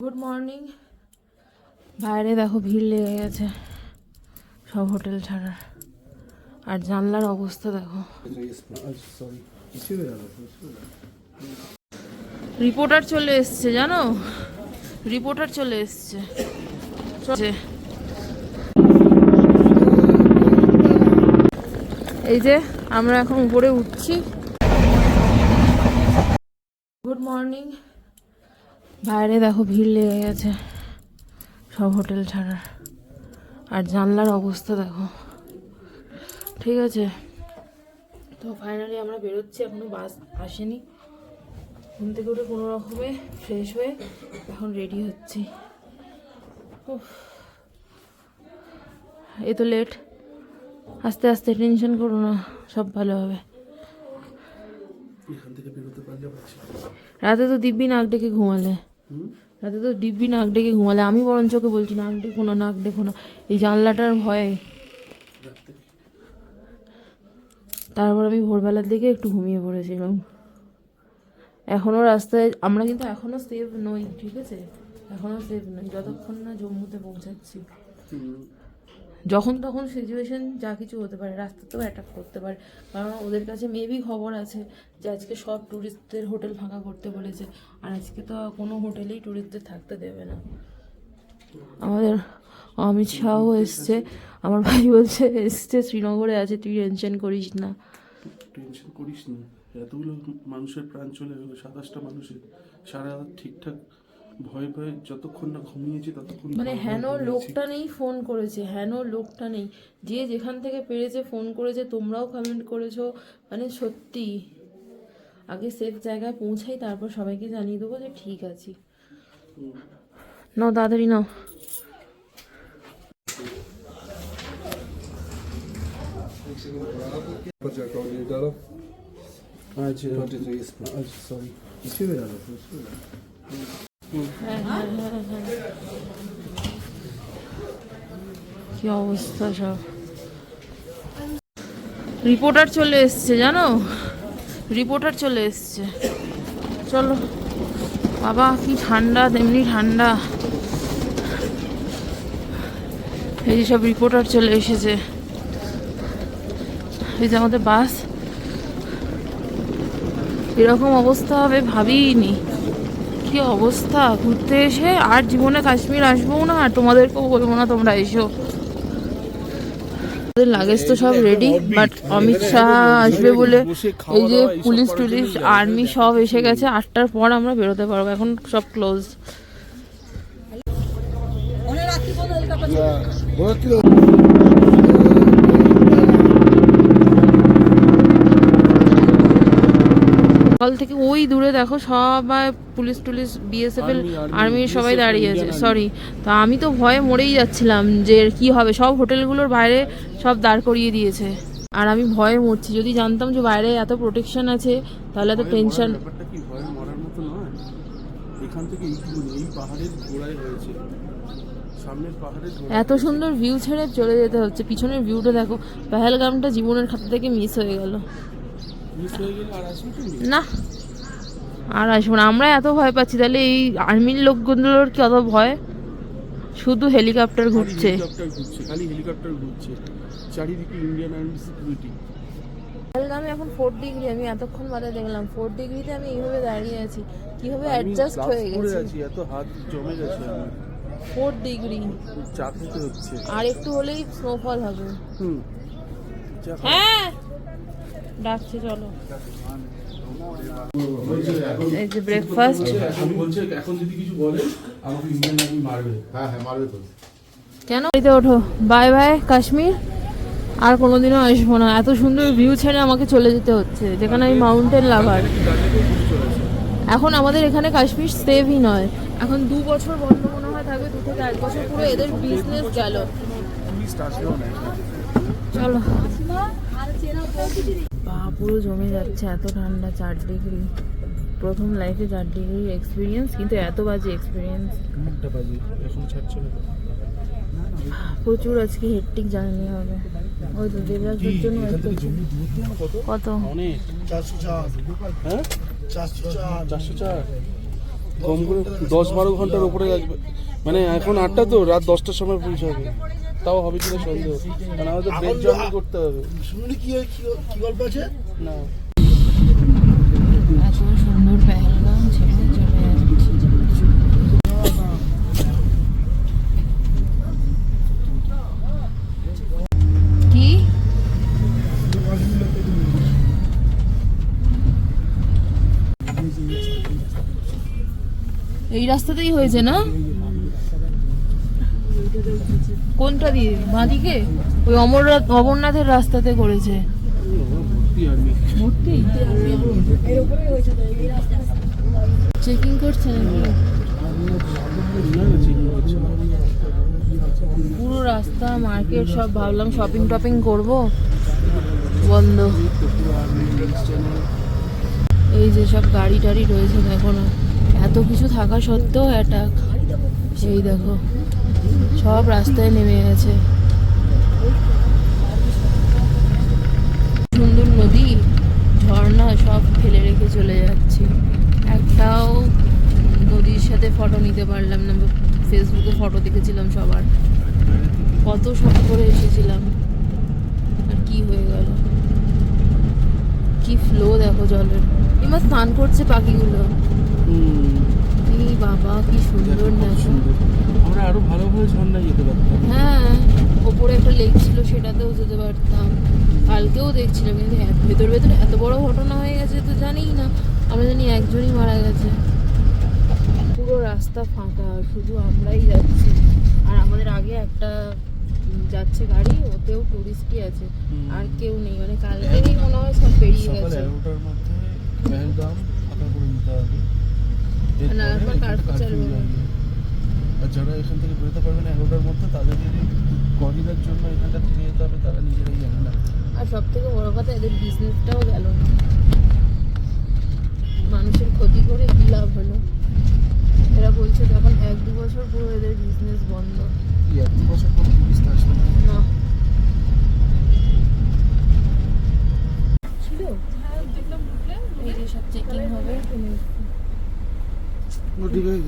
Good morning বাইরে দেখো ভিড় লেগে গেছে। সব হোটেল ছাড়ার আর জানলার অবস্থা দেখো। রিপোর্টার চলে এসছে, জানো? রিপোর্টার চলে এসছে। এই যে, আমরা এখন উপরে উঠছি। গুড মর্নিং বাইরে দেখো ভিড় লেগে গেছে সব হোটেল ছাড়ার আর জানলার অবস্থা দেখো। ঠিক আছে। তো ফাইনালি আমরা বেরোচ্ছি এখনও বাস আসেনি। ঘুম থেকে উঠে কোনো রকমে ফ্রেশ হয়ে এখন রেডি হচ্ছি। উফ। এই তো লেট আস্তে আস্তে টেনশন করো না সব ভালো হবে। রাতে তো দিব্যি নাক ডেকে ঘুমালে। রাতে তো ডিব্বি নাক ডেকে ঘুমালে। আমি বরঞ্চ ওকে বলছি, নাক ডেকো না, নাক ডেকো না। এই জানলাটার ভয়ে। তারপর আমি ভোরবেলার দিকে একটু ঘুমিয়ে পড়েছিলাম। এখনও রাস্তায়, আমরা কিন্তু এখনও সেফ নই, ঠিক আছে? এখনও সেফ নই। যতক্ষণ না জম্মুতে পৌঁছাচ্ছি। যখন তখন সিচুয়েশন যা কিছু হতে পারে, রাস্তাতেও অ্যাটাক করতে পারে। কারণ ওদের কাছে মেবি খবর আছে যে আজকে সব ট্যুরিস্টদের হোটেল ফাঁকা করতে বলেছে। আর আজকে তো কোনো হোটেলেই ট্যুরিস্টদের থাকতে দেবে না। আমাদের অমিত শাহও এসছে। আমার ভাই বলছে, এসছে, শ্রীনগরে আছে, তুই টেনশন করিস না। টেনশন করিস না। এতগুলো মানুষের প্রাণ চলে গেলো, সাতাশটা মানুষের। সারা ঠিকঠাক ভয় ভয়ে যতক্ষণ না ঘুমিয়েছি ততক্ষণ মানে হেন লোকটা নেই ফোন করেছে হেন লোকটা নেই যে যেখান থেকে পেরেছে ফোন করেছে তোমরাও কমেন্ট করেছ মানে সত্যি আগে সেফ জায়গায় পৌঁছাই তারপর সবাইকে জানিয়ে দেবো যে ঠিক আছি নাও তাড়াতাড়ি নাও jest. আজ সরি কি অবস্থা সব? রিপোর্টার চলে এসছে, জানো? রিপোর্টার চলে এসছে। চলো। বাবা, কি ঠান্ডা, তেমনি ঠান্ডা। এই যে সব রিপোর্টার চলে এসেছে। এই যে আমাদের বাস এরকম অবস্থা হবে ভাবিনি কি অবস্থা? ঘুরতে এসে আর জীবনে কাশ্মীর আসব না আর তোমাদেরকেও বলব না তোমরা এসো। ওদের লাগেজ তো সব রেডি বাট অমিত শাহ আসবে বলে এই যে পুলিশ টুলিশ আর্মি সব এসে গেছে আটটার পর আমরা বেরোতে পারব এখন সব ক্লোজ সকাল থেকে ওই দূরে দেখো সবাই পুলিশ টুলিশ বিএসএফ আর্মির সবাই দাঁড়িয়ে আছে সরি তা আমি তো ভয়ে মরেই যাচ্ছিলাম যে কি হবে। সব হোটেলগুলোর বাইরে সব দাঁড় করিয়ে দিয়েছে। আর আমি ভয়ে মরছি। যদি জানতাম যে বাইরে এত প্রোটেকশন আছে তাহলে এত টেনশন এখান থেকে এই পাহাড়ের গোড়ায় এত সুন্দর ভিউ ছেড়ে চলে যেতে হচ্ছে। পিছনের ভিউটা দেখো পেহেলগামটা জীবনের খাতা থেকে মিস হয়ে গেল। না আর আসব না। আমরা এত ভয় পাচ্ছি তাহলে এই আর্মির লোকগুলোর কি অত ভয়? শুধু হেলিকপ্টার ঘুরছে। হেলিকপ্টার ঘুরছে খালি হেলিকপ্টার ঘুরছে। চারিদিকে ইন্ডিয়ান আর্মি সিকিউরিটি। আমি এখন ফোর ডিগ্রি আমি এতক্ষণ বাদে দেখলাম। ফোর ডিগ্রিতে আমি এইভাবে দাঁড়িয়ে আছি কীভাবে অ্যাডজাস্ট হয়ে গেছে? এত হাত জমে গেছে আমার। ফোর ডিগ্রি চা খেতে হচ্ছে। আর একটু হলেই স্নোফল হবে। হুম। হ্যাঁ ডাকছে চলো। এই যে ব্রেকফাস্ট এখন বলছে এখন যদি কিছু বলে আমাকে ইন্ডিয়ান আর্মি মারবে। হ্যাঁ হ্যাঁ মারবে তো। কেন? বাড়িতে ওঠো। Bye bye Kashmir. আর কোনোদিনও আসব না। এত সুন্দর ভিউ ছেড়ে আমাকে চলে যেতে হচ্ছে। যেখানে আমি মাউন্টেন লাভার এখন আমাদের এখানে কাশ্মীর সেভই নয়। এখন দু বছর বন্ধ মনে হয় থাকবে দু থেকে এক বছর পুরো এদের বিজনেস গেল। চলো। পা পুরো জমে যাচ্ছে এত ঠান্ডা চার ডিগ্রি প্রথম লাইফে চার ডিগ্রি এক্সপিরিয়েন্স কিন্তু এত বাজে এক্সপিরিয়েন্স প্রচুর আজকে হেট্টিক জার্নি হবে। ওই তো দেবরাজের জন্য কত? চার। হ্যাঁ? কম করে দশ বারো ঘণ্টার উপরে লাগবে। মানে এখন আটটা তো রাত দশটার সময় পৌঁছাবে তাও হবে কিনা সন্দেহ। কারণ আমাদের ব্রেক জার্নি করতে হবে। শুনলি কি কি কি গল্প আছে? না। এত সুন্দর পেহেলগাম ছেড়ে চলে যাচ্ছি। কি? এই রাস্তাতেই হয়েছে না? কোনটা দিয়ে? বাঁদিকে ওই অমরনাথ অমরনাথের রাস্তাতে করেছে। চেকিং করছে নাকি? না না ঠিক আছে পুরো রাস্তা মার্কেট সব ভাবলাম শপিং টপিং করব। বন্ধ। এই যে সব গাড়ি টাড়ি রয়েছে দেখো না। এত কিছু থাকা সত্ত্বেও অ্যাটাক সেই দেখো। সব রাস্তায় নেমে গেছে। সুন্দর নদী ঝর্ণা সব ফেলে রেখে চলে যাচ্ছি। একটাও নদীর সাথে ফটো নিতে পারলাম না ফেসবুকে ফটো দেখেছিলাম সবার। কত শখ করে এসেছিলাম। আর কি হয়ে গেল? কি ফ্লো দেখো জলের। এবার স্নান করছে পাখিগুলো। এই বাবা কি সুন্দর দেখো দেখো। সুন্দর। আমরা আরও ভালোভাবে ঝর্ণায় যেতে পারতাম। হ্যাঁ ওপরে একটা লেক ছিল সেটাতেও যেতে পারতাম। কালকেও দেখছিলাম কিন্তু ভেতর ভেতর এত বড় ঘটনা হয়ে গেছে তো জানিই না। আমরা জানি একজনই মারা গেছে। পুরো রাস্তা ফাঁকা শুধু আমরাই যাচ্ছি। আর আমাদের আগে একটা যাচ্ছে গাড়ি ওতেও টুরিস্টই আছে। আর কেউ নেই মানে কালকেরই মনে হয় সব বেরিয়ে গেছে। মধ্যে না, এরপর এখানে চালু আর যারা এখান থেকে বেরোতে পারবে না এগারোটার মধ্যে তাদের যদি করিডার জন্য এখানটা ফিরে যেতে হবে তারা নিজেরাই জানে না। আর সব থেকে বড় কথা এদের বিজনেসটাও গেল না। মানুষের ক্ষতি করে কি লাভ হলো? এরা বলছে যখন এক দু বছর পুরো এদের বিজনেস বন্ধ। এক দু বছর পর টুরিস্ট আসবে না না ছিল এই যে সব চেকিং হবে ঠিক আছে যা হয়েছে হয়েছে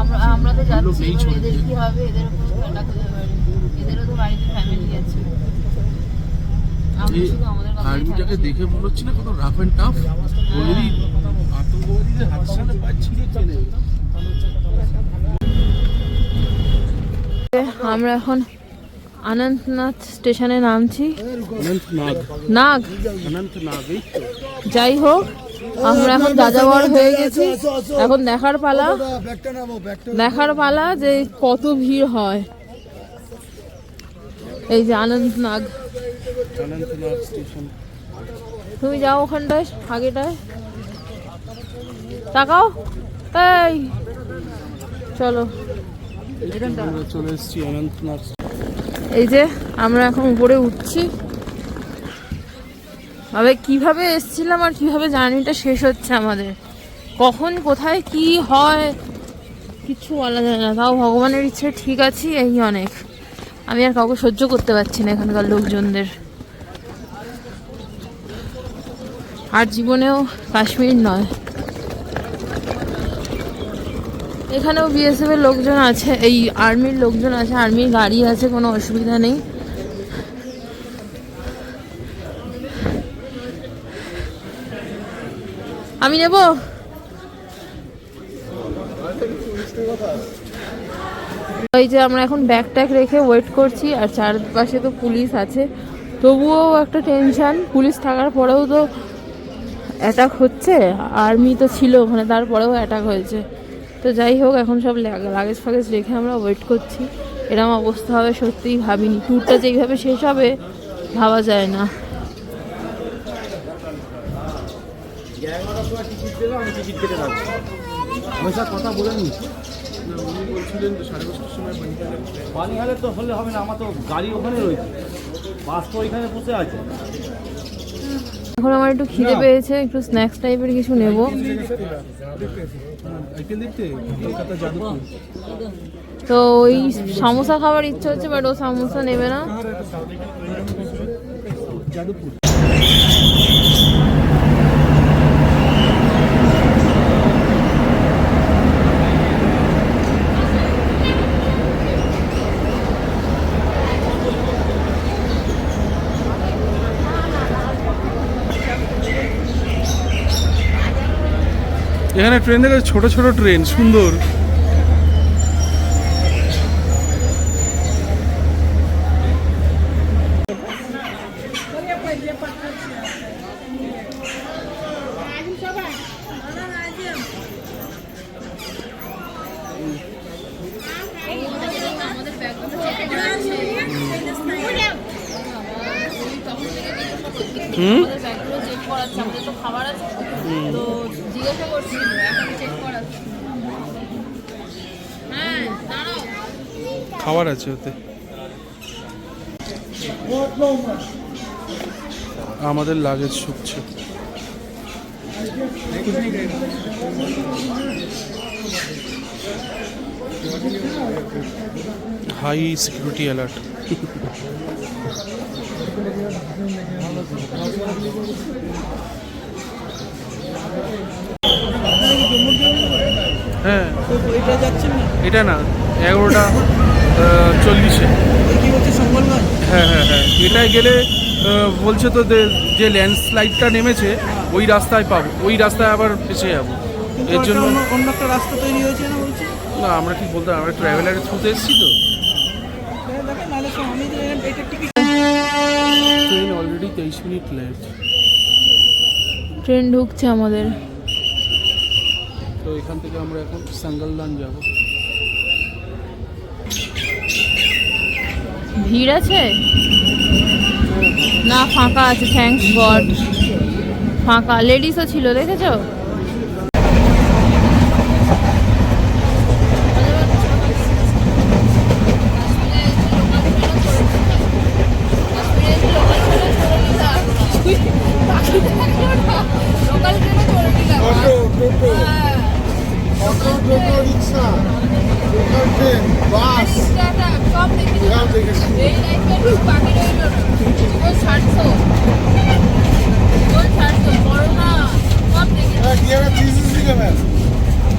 আমরা আমরা তো যাচ্ছি মানে এদের কি হবে? এদের ঠান্ডা করতে পারি। এদেরও তো বাড়িতে ফ্যামিলি আছে। আর্মিটাকে দেখে মনে হচ্ছে না কত রাফ অ্যান্ড টাফ আতঙ্কবাদীদের সামনে আমরা এখন অনন্তনাথ স্টেশনে নামছি। নাগ। অনন্তনাগ যাই হোক আমরা এখন যাযাবর হয়ে গেছি। এখন দেখার পালা। দেখার পালা যে কত ভিড় হয়। এই যে আনন্দনাগ তুমি যাও ওখানটায় আগেটায়। তাকাও। এই। চলো। চলে এসেছি এই যে আমরা এখন উপরে উঠছি। তবে কীভাবে এসছিলাম আর কীভাবে জার্নিটা শেষ হচ্ছে আমাদের? কখন, কোথায়, কি হয়? কিছু বলা যায় না, তাও ভগবানের ইচ্ছে, ঠিক আছি, এই অনেক। আমি আর কাউকে সহ্য করতে পারছি না এখানকার লোকজনদের। আর জীবনেও কাশ্মীর নয়। এখানেও বিএসএফ এর লোকজন আছে, এই আর্মির লোকজন আছে, আর্মির গাড়ি আছে, কোনো অসুবিধা নেই। আমি নেব? এই যে আমরা এখন ব্যাগ ট্যাগ রেখে ওয়েট করছি, আর চারপাশে তো পুলিশ আছে। তবুও একটা টেনশন পুলিশ থাকার পরেও তো অ্যাটাক হচ্ছে আর্মি তো ছিল ওখানে তারপরেও অ্যাটাক হয়েছে। তো যাই হোক, এখন সব লাগেজ ফাগেজ রেখে আমরা ওয়েট করছি। এরকম অবস্থা হবে, সত্যিই ভাবিনি। ট্যুরটা যেইভাবে শেষ হবে, ভাবা যায় না। পয়সা কথা বলে নি তো উনি বলছিলেন যে সাড়ে পাঁচটার সময় বানিহালের ট্রেন পানি হলে তো হলে হবে না আমার তো গাড়ি ওখানে রয়েছে। বাস তো ওইখানে বসে আছে। এখন আমার একটু খিদে পেয়েছে একটু স্ন্যাক্স টাইপের কিছু নেব। যাদবপুর তো ওই সামোসা খাবার ইচ্ছে হচ্ছে বাট ও সামোসা নেবে না। এখানে ট্রেন দেখে ছোট ছোট ট্রেন সুন্দর। হুম খাবার আছে। তো জিজ্ঞাসা হ্যাঁ খাবার আছে ওতে। আমাদের লাগেজ শুকছে। হাই সিকিউরিটি অ্যালার্ট হ্যাঁ। এটা যাচ্ছেন না। এটা না এগারোটা চল্লিশে। কি হচ্ছে সম্বলগঞ্জ হ্যাঁ হ্যাঁ হ্যাঁ। এটায় গেলে বলছে তো যে- ল্যান্ডস্লাইডটা নেমেছে ওই রাস্তায় পাবো। ওই রাস্তায় আবার ফেসে যাব। এর জন্য অন্য একটা রাস্তা তৈরি হয়েছে না বলছি? না আমরা ঠিক বলতে আমরা ট্রাভেলারের থ্রুতে এসেছি তো। ট্রেন অলরেডি তেইশ মিনিট লেট ট্রেন ঢুকছে আমাদের। তো এখান থেকে আমরা এখন সাঙ্গালদান যাব। ভিড় আছে? না, ফাঁকা আছে থ্যাঙ্কস গড ফাঁকা। লেডিসও ছিল, দেখেছ?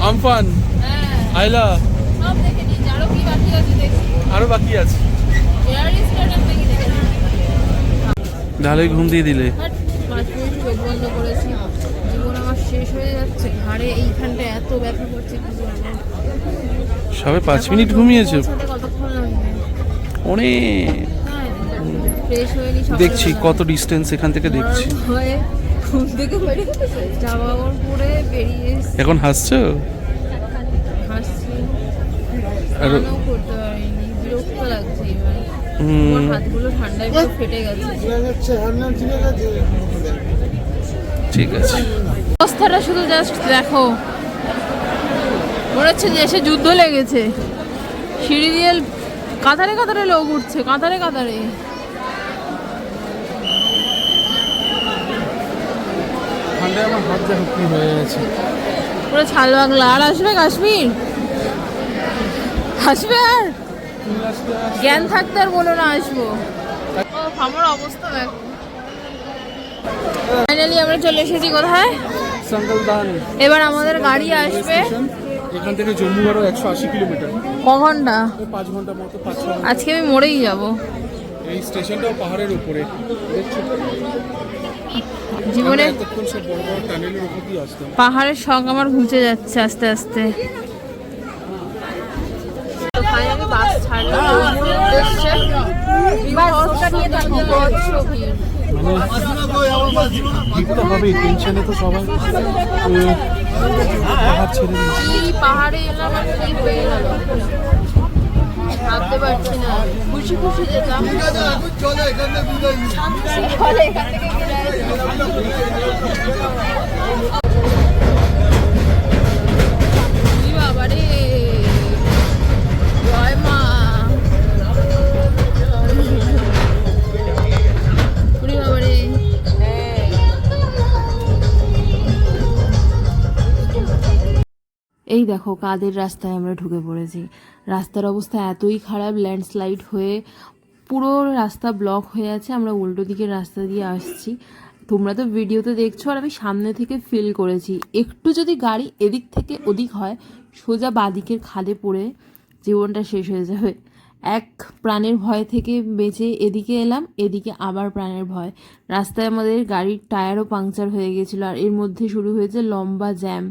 আমফান আইলা আরও বাকি আছে। ঢালাই ঘুম দিয়ে দিলে। আমার শেষ হয়ে যাচ্ছে ঘাড়ে এইখানটা এত ব্যথা করছে সবে পাঁচ মিনিট ঘুমিয়েছো? অনেক। ফ্রেশ হয়ে দেখছি কত ডিস্টেন্স এখান থেকে দেখছি। হয়ে বেরিয়ে এখন হাসছো? হাসছি। আর গেছে। ঠিক আছে। অবস্থাটা শুধু জাস্ট দেখো। মনে হচ্ছে দেশে যুদ্ধ লেগেছে। সিঁড়ি দিয়ে কাতারে কাতারে লোক উঠছে কাতারে কাতারে। পুরো ছাল বাংলা। আর আসবে কাশ্মীর? আসবে আর? জ্ঞান থাকতে আর বলো না আসব। আমার অবস্থা দেখো। ফাইনালি আমরা চলে এসেছি কোথায়? এবার আমাদের গাড়ি আসবে। এখান থেকে জম্মু আরও একশো আশি কিলোমিটার। ক ঘণ্টা? পাঁচ ঘণ্টা মতো পাঁচ আজকে আমি মরেই যাব। এই স্টেশনটাও পাহাড়ের উপরে। জীবনে পাহাড়ের শখ আমার ঘুচে যাচ্ছে আস্তে আস্তে। বাস ছাড়লাম। তো হবেই টেনশনে তো সবাই পাহাড় ছেড়ে দিয়েছে। পাহাড়ে এলাম আর কি হয়ে গেল ভাবতে পারছি না। খুশি খুশি যেতাম। এখান থেকে এই দেখো কাদের রাস্তায় আমরা ঢুকে পড়েছি। রাস্তার অবস্থা এতই খারাপ ল্যান্ডস্লাইড হয়ে পুরো রাস্তা ব্লক হয়ে আছে। আমরা উল্টো দিকের রাস্তা দিয়ে আসছি। তোমরা তো ভিডিওতে দেখছ আর আমি সামনে থেকে ফিল করেছি। একটু যদি গাড়ি এদিক থেকে ওদিক হয়, সোজা বাদিকের খাদে পড়ে জীবনটা শেষ হয়ে যাবে। এক প্রাণের ভয় থেকে বেঁচে এদিকে এলাম, এদিকে আবার প্রাণের ভয়। রাস্তায় আমাদের গাড়ির টায়ারও পাংচার হয়ে গেছিল আর এর মধ্যে শুরু হয়েছে লম্বা জ্যাম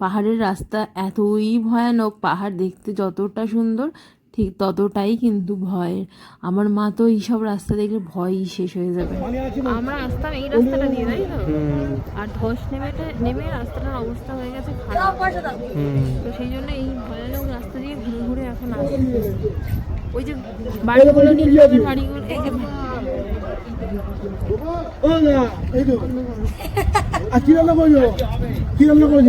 পাহাড়ের রাস্তা এতই ভয়ানক পাহাড় দেখতে যতটা সুন্দর ঠিক ততটাই কিন্তু ভয়ের। আমার মা তো এইসব রাস্তা দেখলে ভয়ই শেষ হয়ে যাবে। আমরা আসতাম এই রাস্তাটা দিয়ে তাই তো? আর ধস নেমে নেমে রাস্তাটার অবস্থা হয়ে গেছে খারাপ। তো সেই জন্য এই ভয়ানক রাস্তা দিয়ে ঘুরে ঘুরে এখন আসছি। ওই যে বাড়িগুলো নীল রঙের বাড়িগুলো এই যে ও না এই তো। আর কি রান্না করছ কি রান্না করছ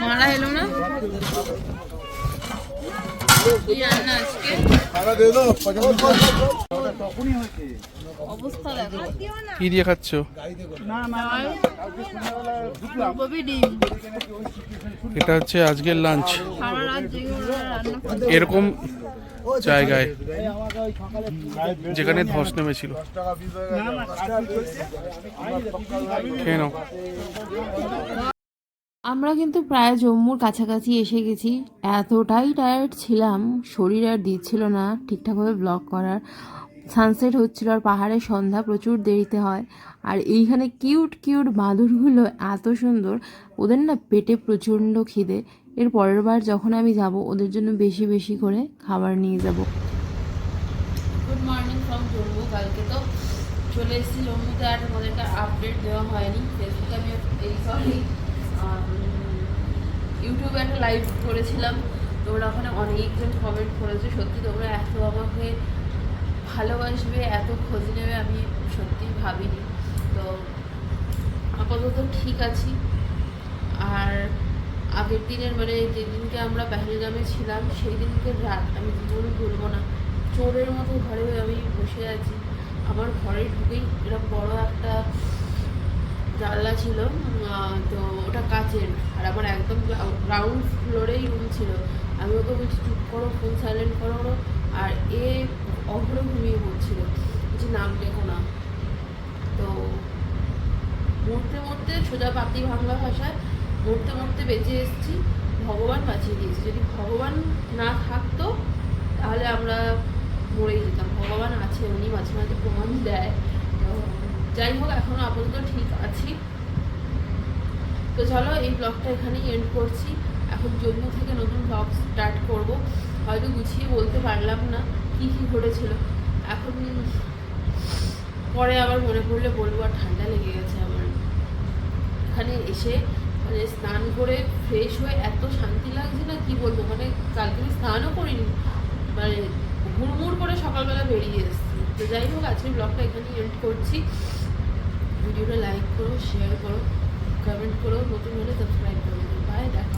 মারা এলো না কি দিয়ে দাও অবস্থা দেখো কি দিয়ে খাচ্ছ এটা হচ্ছে আজকের লাঞ্চ এরকম জায়গায় যেখানে ধস নেমেছিল খেয়ে নাও আমরা কিন্তু প্রায় জম্মুর কাছাকাছি এসে গেছি। এতটাই টায়ার্ড ছিলাম, শরীর আর দিচ্ছিল না, ঠিকঠাকভাবে ব্লগ করার। সানসেট হচ্ছিল আর পাহাড়ে সন্ধ্যা প্রচুর দেরিতে হয়। আর এইখানে কিউট কিউট বাঁদরগুলো এত সুন্দর, ওদের না পেটে প্রচণ্ড খিদে। এর পরের বার যখন আমি যাব, ওদের জন্য বেশি বেশি করে খাবার নিয়ে যাব। গুড মর্নিং ফ্রম জম্মু, কালকে তো চলে এসেছি জম্মুতে আর তোমাদেরকে আপডেট দেওয়া হয়নি। ফেসবুকে আমি এই সরি ইউটিউবে একটা লাইভ করেছিলাম। তোমরা ওখানে অনেকজন কমেন্ট করেছ। সত্যি তোমরা এত আমাকে ভালোবাসবে, এত খোঁজ নেবে, আমি সত্যি ভাবিনি। তো আপাতত ঠিক আছি। আর আগের দিনের মানে যেদিনকে আমরা পেহেলগামে ছিলাম সেই দিনকে রাত, আমি জীবনে ভুলবো না। চোরের মতো ঘরে আমি বসে আছি। আমার ঘরে ঢুকেই এরকম বড় একটা জানলা ছিল তো ওটা কাচের, আর আমার একদম গ্রাউন্ড ফ্লোরেই রুম ছিল। আমি ওকে বলছি, চুপ করো ফোন সাইলেন্ট করো আর এ অঘ্র ঘুমিয়ে পড়ছিল। বলছি, নাম দেখো না। তো মরতে মরতে সোজা পাতি বাংলা ভাষায় মরতে মরতে বেঁচে এসেছি। ভগবান বাঁচিয়ে দিয়েছে। যদি ভগবান না থাকতো, তাহলে আমরা মরেই যেতাম। ভগবান আছে, উনি মাঝে মাঝে প্রমাণ দেয়। যাই হোক এখনও আপাতত ঠিক আছি। তো চলো, এই ব্লগটা এখানেই এন্ড করছি। এখন জম্মু থেকে নতুন ব্লগ স্টার্ট করব। হয়তো গুছিয়ে বলতে পারলাম না কি কি ঘটেছিল। এখন পরে আবার মনে পড়লে বলব, আর ঠান্ডা লেগে গেছে আমার। এখানে এসে মানে স্নান করে ফ্রেশ হয়ে এত শান্তি লাগছে না, কি বলব? মানে কালকে আমি স্নানও করিনি। মানে হুড়মুড় করে সকালবেলা বেরিয়ে এসেছি। তো যাই হোক, আজকের ব্লগটা এখানেই এন্ড করছি। ভিডিওটা লাইক করো শেয়ার করো কমেন্ট করো নতুন হলে সাবস্ক্রাইব করে দিও। বাই দেখা